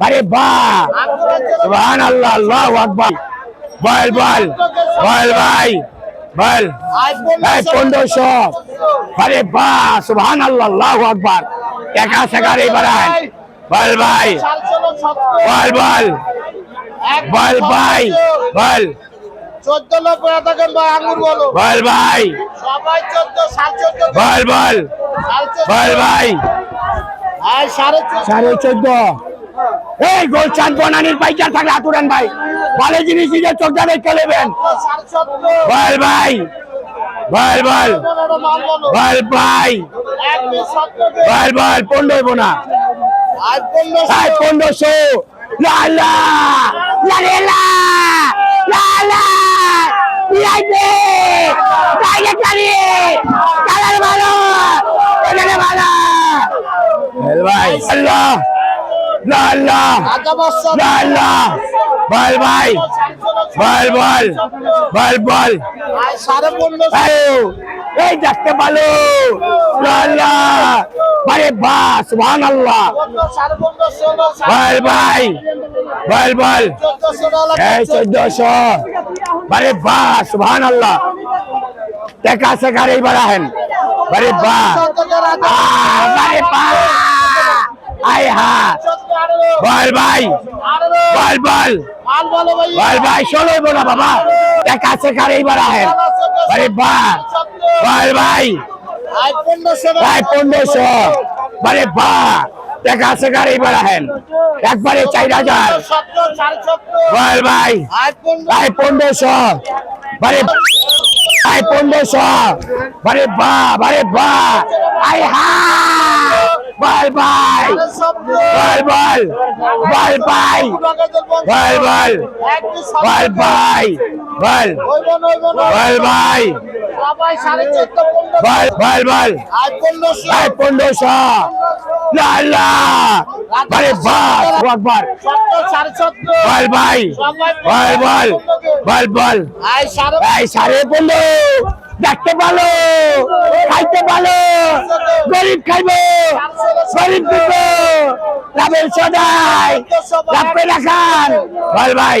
আরে আকবার বল বল বল ভাই বল এই পনেরোশো আরে বাহ সুবহান আল্লাহ একা সেকার এবার বল ভাই বল বল বল ভাই বল। চোদ্দ লোক করে থাকেন ভাই আঙুর বলো। বল ভাই। সবাই চোদ্দ সাড়ে চোদ্দ বল বল। বল ভাই। আর সাড়ে চোদ্দ। সাড়ে চোদ্দ। এই গোলচাঁদ বনানির পাইকার থাকলে আতুরান ভাই। ভালো জিনিস নিজের বল ভাই। বল বল। পনেরো বল ভাই। বল বল। পনেরো না। আর পনেরো আয় পনেরোশো লা লা লা রে লা লা লা লাইবে লাইবে কালি কালার ভালো এখানে ভালো হেল ভাই আল্লাহ লা লা আধা বছর লা লা বল ভাই বল সাড়ে পনেরো ষোলো বল। ভাই বল বল। এই চোদ্দশো। বারে বাহ সুবহান আল্লাহ টেকা শেখার এইবার আহেন বারে বাহ বারে বাহ আয় হা। বল ভাই। বল বল। বল ভাই ষোলো না বাবা। টেকা শেখার এইবার আহেন বারে বাহ বল ভাই। ভাই পনেরোশো। বারে বাহ দেখা আছে গাড়ি বাড়াহেন একবারে চার হাজার। বল ভাই ভাই পনেরোশো। বারে ভাই পনেরোশো। বারে বা বারে বা। আই হা বল ভাই বল বল বল ভাই বল বল ভাই সবাই সাড়ে চোদ্দ পনেরো। বল বল বল আর পনেরোশো লা লা। বারে বা একবার। বল ভাই বল বল বল বল এই সাড়ে পনেরো। দেখতে ভালো খাইতে ভালো গরিব খাইব। গরিব দিব লাভের সদাই। রাখান ভাই ভাই।